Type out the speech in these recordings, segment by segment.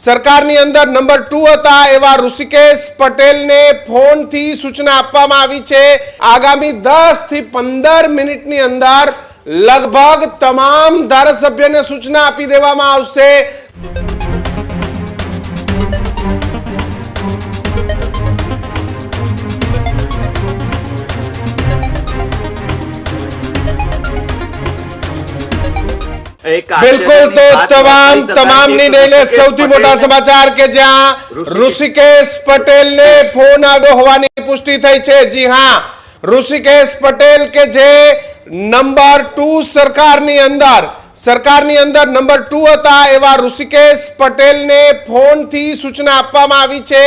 સરકારની અંદર number two હતા એવા ઋષિકેશ પટેલને ફોનથી સૂચના આપવામાં આવી છે. આગામી દસથી પંદર મિનિટની અંદર લગભગ તમામ ધારાસભ્યને સૂચના આપી દેવામાં આવશે. બિલકુલ તો તમામ તમામની લઈને સૌથી મોટા સમાચાર કે જ્યાં ઋષિકેશ પટેલને ફોન આવ્યો હોવાની પુષ્ટિ થઈ છે. જી હા ઋષિકેશ પટેલ કે જે નંબર ટુ સરકારની અંદર સરકારની અંદર નંબર ટુ હતા એવા ઋષિકેશ પટેલને ફોનથી સૂચના આપવામાં આવી છે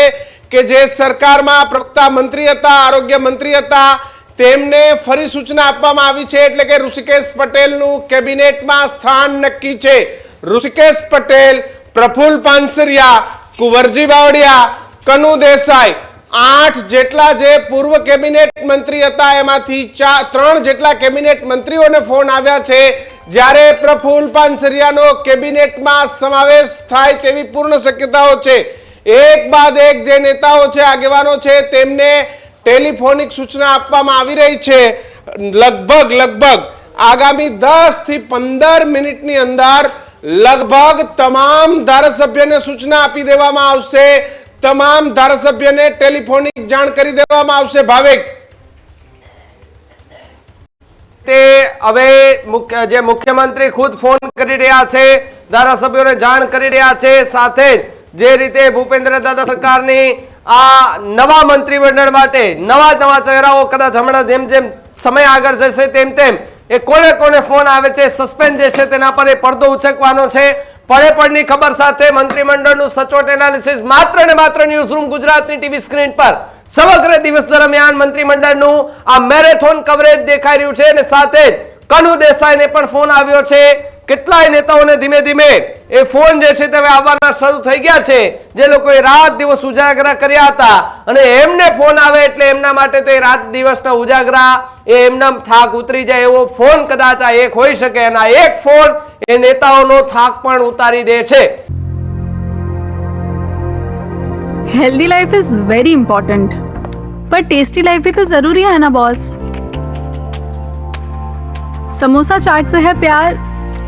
કે જે સરકારમાં પ્રવક્તા મંત્રી હતા આરોગ્ય મંત્રી હતા તેમને ફરી સૂચના આપવામાં આવી છે એટલે કે ઋષિકેશ પટેલનું કેબિનેટમાં સ્થાન નક્કી છે. ઋષિકેશ પટેલ પ્રફુલ પાનસરિયા, કુંવરજી બાવળિયા, કનુ દેસાઈ, આઠ જેટલા જે પૂર્વ કેબિનેટ મંત્રી હતા એમાંથી ચાર ત્રણ જેટલા કેબિનેટ મંત્રીઓને ફોન આવ્યા છે. જ્યારે પ્રફુલ પાનસરિયાનો કેબિનેટમાં સમાવેશ થાય તેવી પૂર્ણ શક્યતાઓ છે. એક બાદ એક જે નેતાઓ છે, આગેવાનો છે, તેમને ટેલિફોનિક સૂચના આપવામાં આવી રહી છે. લગભગ લગભગ આગામી દસથી પંદર મિનિટની અંદર લગભગ તમામ ધારાસભ્યને સૂચના આપી દેવામાં આવશે. તમામ ધારાસભ્યને ટેલિફોનિક જાણ કરી દેવામાં આવશે, ભાવેક. તે હવે જે મુખ્યમંત્રી ખુદ ફોન કરી રહ્યા છે, ધારાસભ્યોને જાણ કરી રહ્યા છે. સાથે જ જે રીતે ભૂપેન્દ્ર દાદા સરકારની આ નવા મંત્રીમંડળ માટે નવા નવા ચહેરાઓ કદાચ હમણાં જેમ જેમ સમય આગળ જશે તેમ તેમ એ કોને કોને ફોન આવે છે, સસ્પેન્ડ જે છે તેના પર એ પડદો ઉચકવાનો છે. પડે પડની ખબર સાથે મંત્રીમંડળનું સચોટ એનાલિસિસ માત્ર ને માત્ર ન્યૂઝરૂમ ગુજરાતની ટીવી સ્ક્રીન પર. સમગ્ર દિવસ દરમિયાન મંત્રીમંડળનું આ મેરેથોન કવરેજ દેખાઈ રહ્યું છે અને સાથે જ કનુ દેસાઈને પણ ફોન આવ્યો છે. કેટલાય નેતાઓને ધીમે ધીમે એ ફોન જે છે તે હવે આવવાના શરૂ થઈ ગયા છે જે લોકોએ રાત દિવસ ઉજાગરા કર્યા હતા અને એમને ફોન આવે એટલે એમના માટે તો એ રાત દિવસના ઉજાગરા એ એમના થાક ઉતરી જાય એવો ફોન કદાચ આ એક હોઈ શકે અને આ એક ફોન એ નેતાઓનો થાક પણ ઉતારી દે છે healthy life is very important पर टेस्टी लाइफ भी तो जरूरी है ना बॉस समोसा चाट से है प्यार